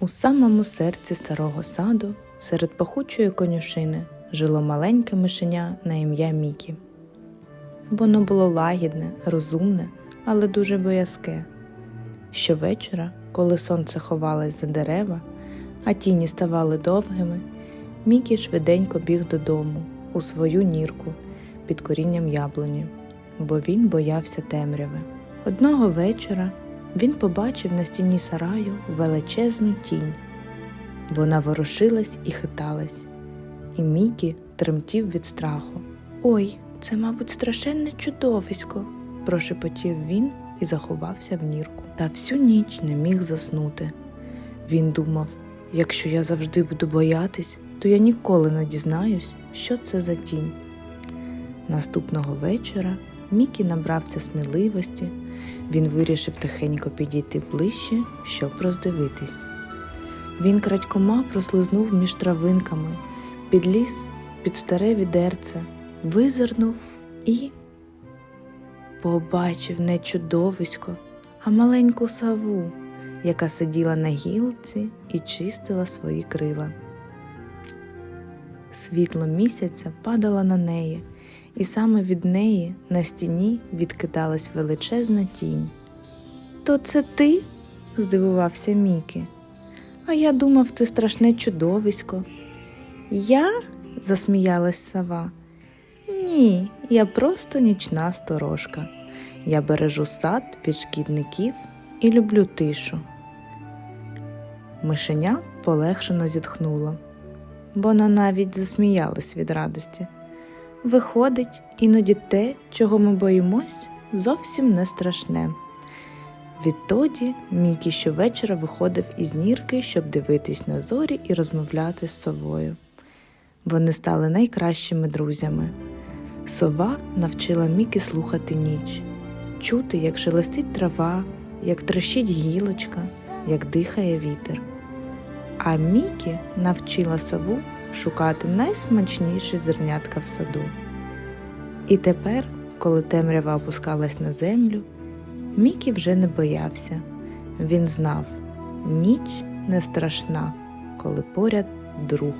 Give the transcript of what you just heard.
У самому серці старого саду, серед пахучої конюшини, жило маленьке мишеня на ім'я Мікі. Воно було лагідне, розумне, але дуже боязке. Щовечора, коли сонце ховалось за дерева, а тіні ставали довгими, Мікі швиденько біг додому у свою нірку під корінням яблуні, бо він боявся темряви. Одного вечора він побачив на стіні сараю величезну тінь. Вона ворушилась і хиталась, і Мікі тремтів від страху. Ой, це, мабуть, страшенне чудовисько, прошепотів він і заховався в нірку. Та всю ніч не міг заснути. Він думав, якщо я завжди буду боятись, то я ніколи не дізнаюсь, що це за тінь. Наступного вечора Мікі набрався сміливості. Він вирішив тихенько підійти ближче, щоб роздивитись. Він крадькома прослизнув між травинками, підліз під старе відерце, визирнув і побачив не чудовисько, а маленьку саву, яка сиділа на гілці і чистила свої крила. Світло місяця падало на неї, і саме від неї на стіні відкидалась величезна тінь. То це ти? здивувався Мікі. А я думав, ти страшне чудовисько. Я? засміялась сова. Ні, я просто нічна сторожка. Я бережу сад від шкідників і люблю тишу. Мишеня полегшено зітхнула. Вона навіть засміялась від радості. Виходить, іноді те, чого ми боїмось, зовсім не страшне. Відтоді Мікі щовечора виходив із нірки, щоб дивитись на зорі і розмовляти з совою. Вони стали найкращими друзями. Сова навчила Мікі слухати ніч, чути, як шелестить трава, як трещить гілочка, як дихає вітер. А Мікі навчила сову шукати найсмачніші зернятка в саду. І тепер, коли темрява опускалась на землю, Мікі вже не боявся. Він знав, ніч не страшна, коли поряд друг.